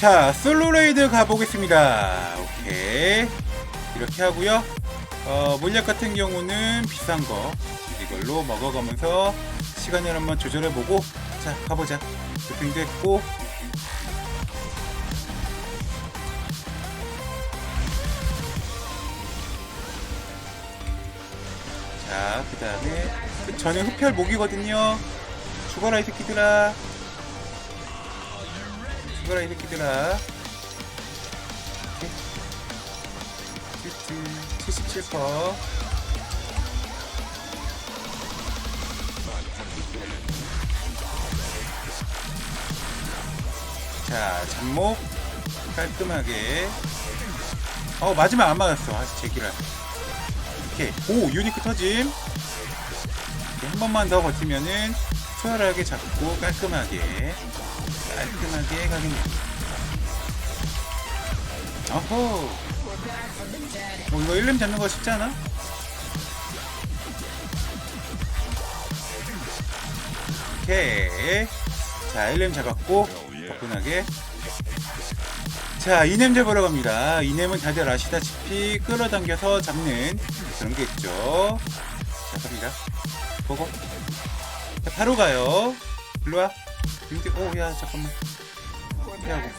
자, 솔로레이드 가보겠습니다. 오케이. 이렇게 하고요. 어, 물약 같은 경우는 비싼 거 이걸로 먹어가면서 시간을 한번 조절해보고 자, 가보자. 도핑도 했고 자, 그 다음에 그 전에 흡혈 목이거든요. 죽어라 이 새끼들아. 죽어라 이 새끼들아. 77%. 자, 잡목 깔끔하게. 어, 마지막 안 맞았어. 아, 제기라. 오케이. 오, 유니크 터짐. 한 번만 더 버티면은 수월하게 잡고 깔끔하게 깔끔하게 가겠네. 어호. 뭐 이거 1렘 잡는 거 쉽지 않아? 오케이. 자, 1렘 잡았고 덕분하게 자, 이냄 잡으러 갑니다. 이냄은 다들 아시다시피 끌어당겨서 잡는 그런 게 있죠. 자, 갑니다. 보고. 자, 바로 가요. 일로 와. 근데, 오, 야, 잠깐만. 피하고.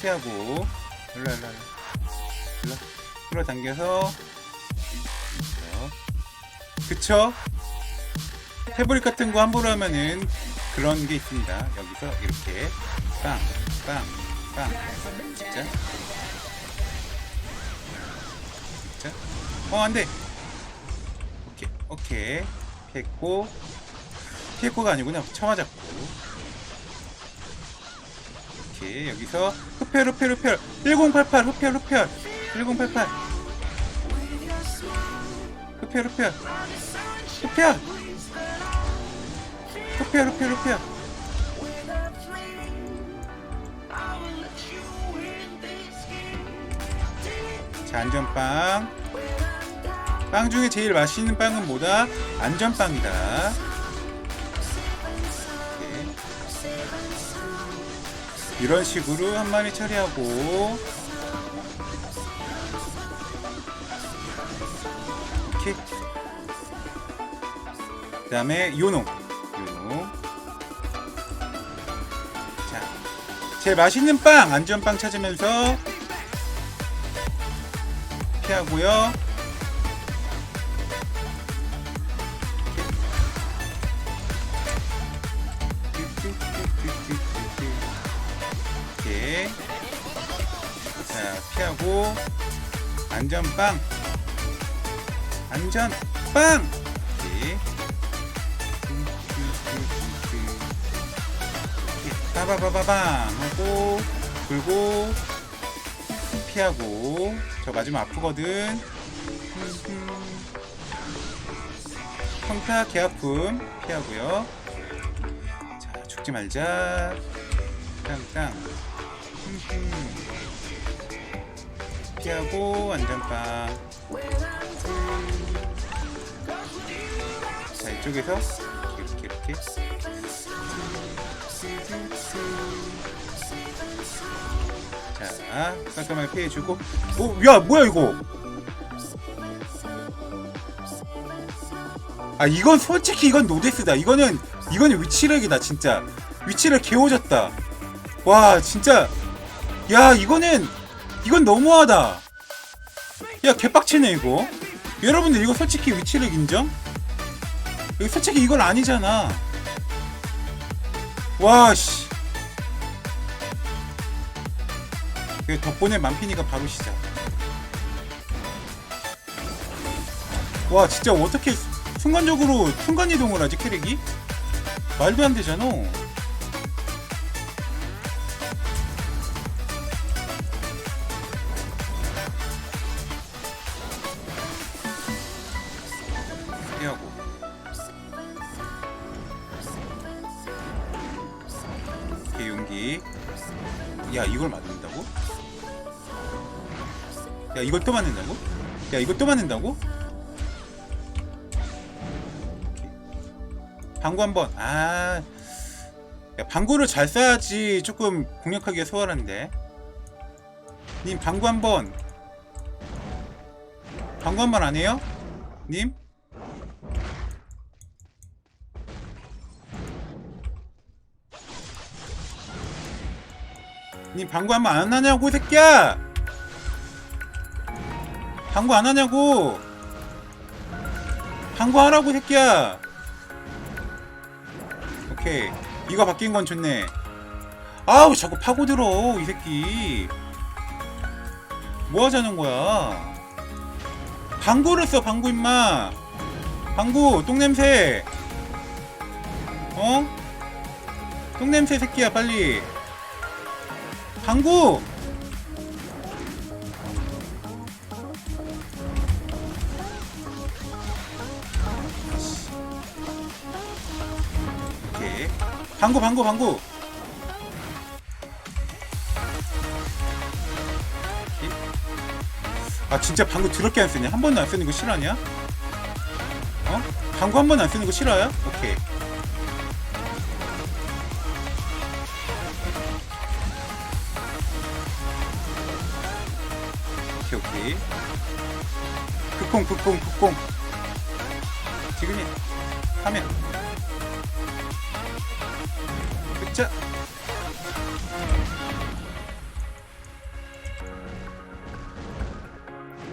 피하고. 일로 와, 일로 와. 일로 와. 끌어당겨서. 그쵸? 태블릿 같은 거 함부로 하면은 그런 게 있습니다. 여기서 이렇게 빵, 빵, 빵. 진짜? 진짜? 어, 안 돼! 오케이, 오케이. 피했고. 피했고가 아니구나. 쳐맞았고. 오케이, 여기서 흡혈, 흡혈, 흡혈. 1088, 흡혈, 흡혈. 1088. 흡혈, 흡혈. 흡혈! 흡혈, 흡혈, 흡혈. 자, 안전빵. 빵 중에 제일 맛있는 빵은 뭐다? 안전빵이다. 이런 식으로 한 마리 처리하고 오케이. 그 다음에 요놈 자 제일 맛있는 빵 안전빵 찾으면서 피하고요. 하고 안전빵. 안전빵. 이렇게 빠바바바방 하고 불고 피하고. 저 맞으면 아프거든. 평타 개아픔 피하고요. 자 죽지 말자. 땅땅 피하고 안전빵. 자 이쪽에서 이렇게 이렇게. 자 깔끔하게 피해주고. 오야 뭐야 이거? 아 이건 솔직히 이건 노데스다. 이거는 이거는 위치렉이다 진짜. 위치를 개오졌다. 와 진짜. 야 이거는 이건 너무하다. 야 개빡치네 이거. 여러분들 이거 솔직히 위치렉 인정? 이거 솔직히 이건 아니잖아. 와씨. 그 덕분에 만피니가 바로 시작. 와 진짜 어떻게 순간적으로 순간이동을 하지 캐릭이? 말도 안 되잖아 개용기 야 이걸 맞는다고? 야 이걸 또 맞는다고? 야 이걸 또 맞는다고? 방구 한번 아 야, 방구를 잘 써야지 조금 공략하기가 수월한데. 님 방구 한번 방구 한번 안 해요? 님? 님 방구 한번 안 하냐고 이 새끼야! 방구 안 하냐고! 방구 하라고 이 새끼야! 오케이 이거 바뀐 건 좋네 아우 자꾸 파고들어 이 새끼 뭐 하자는 거야 방구를 써 방구 임마 방구 똥냄새 어? 똥냄새 새끼야 빨리 방구 오케이 방구 방구 방구. 아 진짜 방구 더럽게 안 쓰냐 한 번도 안 쓰는 거 싫어하냐 어? 방구 한번안 쓰는 거 싫어요? 오케이 극공 극공 극공 지금이 하면.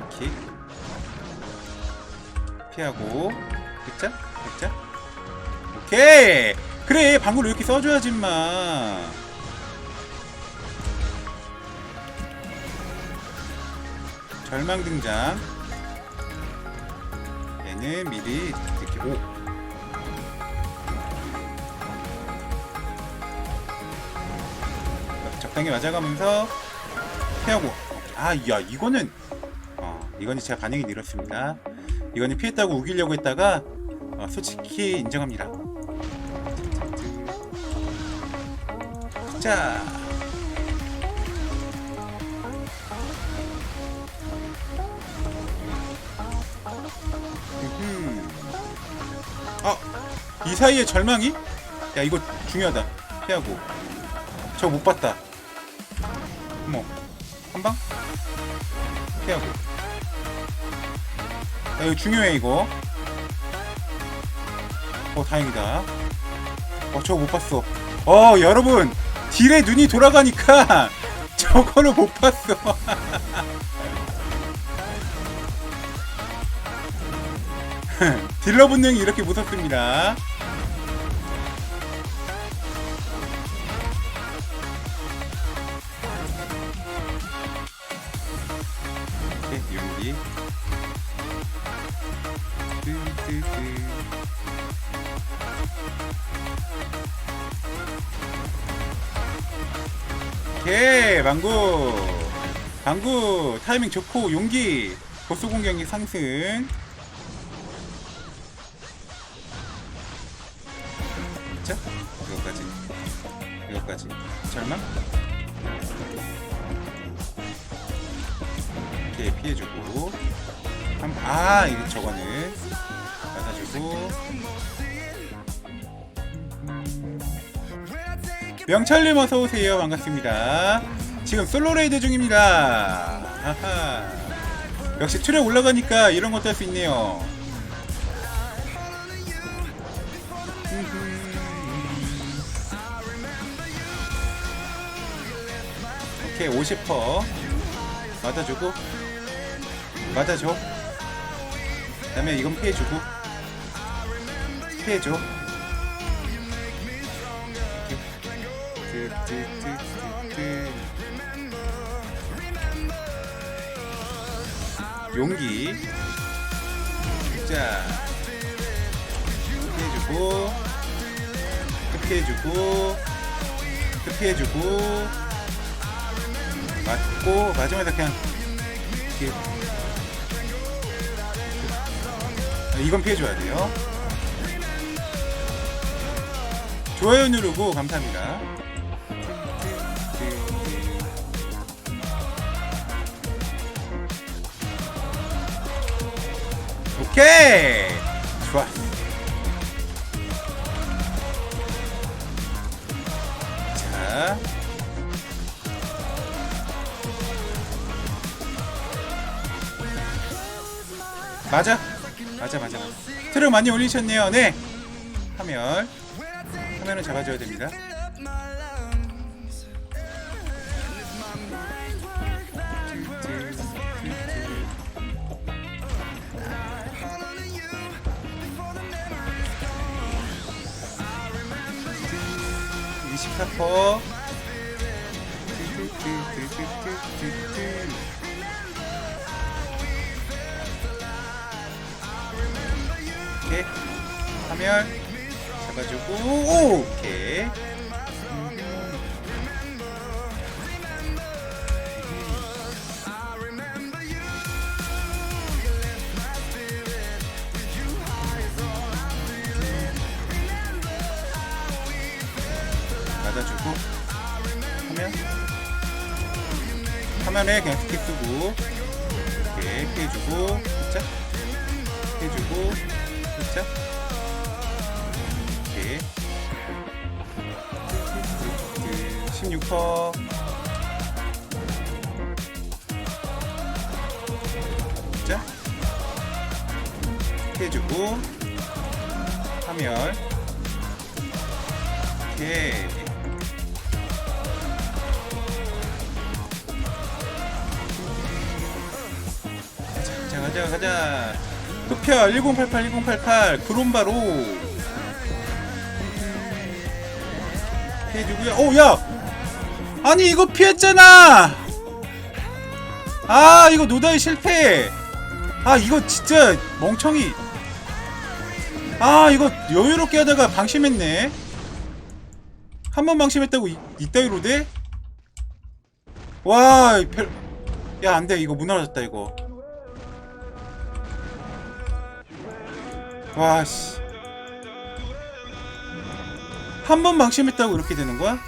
자킥 피하고. 득자 득자 오케이! 그래 방구를 이렇게 써줘야지 마 절망 등장 얘는 미리 오 적당히 맞아가면서 피하고. 아야 이거는 어 이거는 제가 반응이 느렸습니다. 이거는 피했다고 우기려고 했다가 어, 솔직히 인정합니다. 자 이 사이에 절망이? 야, 이거 중요하다. 피하고. 저거 못 봤다. 어머, 한 방? 피하고. 야, 이거 중요해, 이거. 어, 다행이다. 어, 저거 못 봤어. 어, 여러분! 딜에 눈이 돌아가니까 저거를 못 봤어. 딜러 본능이 이렇게 무섭습니다. 오케이, 방구. 방구, 타이밍 좋고, 용기. 보스 공격이 상승. 이렇게 피해주고. 한, 아, 이거 저거는. 받아주고. 명철님 어서 오세요. 반갑습니다. 지금 솔로 레이드 중입니다. 하하. 역시 트랙 올라가니까 이런 것도 할 수 있네요. 오케이 50% 맞아주고 맞아줘. 그 다음에 이건 피해주고. 피해줘. 용기. 자. 피해주고. 피해주고. 피해주고. 맞고 마지막에 그냥 이렇게 아, 이건 피해줘야 돼요. 좋아요 누르고 감사합니다. 오케이! 좋아. 자. 맞아. 맞아 맞아 트럭 많이 올리셨네요. 네. 화면. 화면을 잡아줘야 됩니다. 이십사 퍼 화면 잡아주고 오, 오케이. 맞아주고 화면? 화면에 그냥 스틱 쓰고 이렇게 피해주고 16퍼. 진짜 해주고. 화면 오케이. 자 가자 가자 흑표 1088 1088 그롬바로. 피해주고요. 오야 아니 이거 피했잖아 아 이거 노다이 실패 아 이거 진짜 멍청이 아 이거 여유롭게 하다가 방심했네 한 번 방심했다고 이, 이따위로 돼? 와, 별... 야, 안 돼. 이거 무너졌다, 이거. 와, 씨. 한 번 방심했다고 이렇게 되는 거야?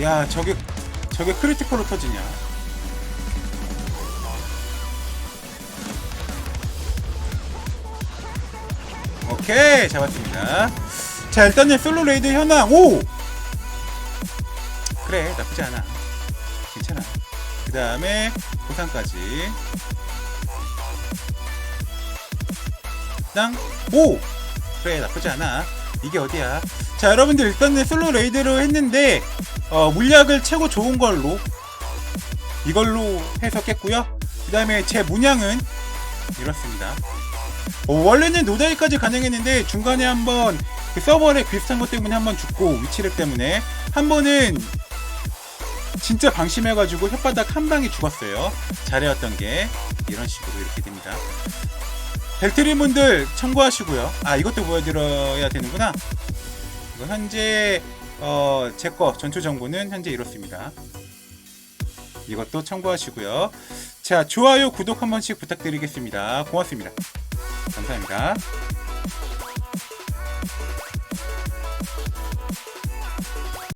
야, 저게, 저게 크리티컬로 터지냐? 오케이 잡았습니다. 자 일단은 솔로 레이드 현황. 오! 그래 나쁘지 않아. 괜찮아. 그 다음에 보상까지. 땅오! 그래 나쁘지 않아. 이게 어디야? 자 여러분들 일단은 솔로 레이드로 했는데 어, 물약을 최고 좋은 걸로 이걸로 해서 깼고요 그 다음에 제 문양은 이렇습니다 어, 원래는 노다이까지 가능했는데 중간에 한번 그 서버에 비슷한 것 때문에 한번 죽고 위치를 때문에 한 번은 진짜 방심해가지고 혓바닥 한 방에 죽었어요. 잘해왔던 게 이런 식으로 이렇게 됩니다. 벨트리 분들 참고하시고요. 아 이것도 보여드려야 되는구나. 현재 어, 제 거 전투 정보는 현재 이렇습니다. 이것도 참고하시고요. 자 좋아요 구독 한 번씩 부탁드리겠습니다. 고맙습니다. 감사합니다.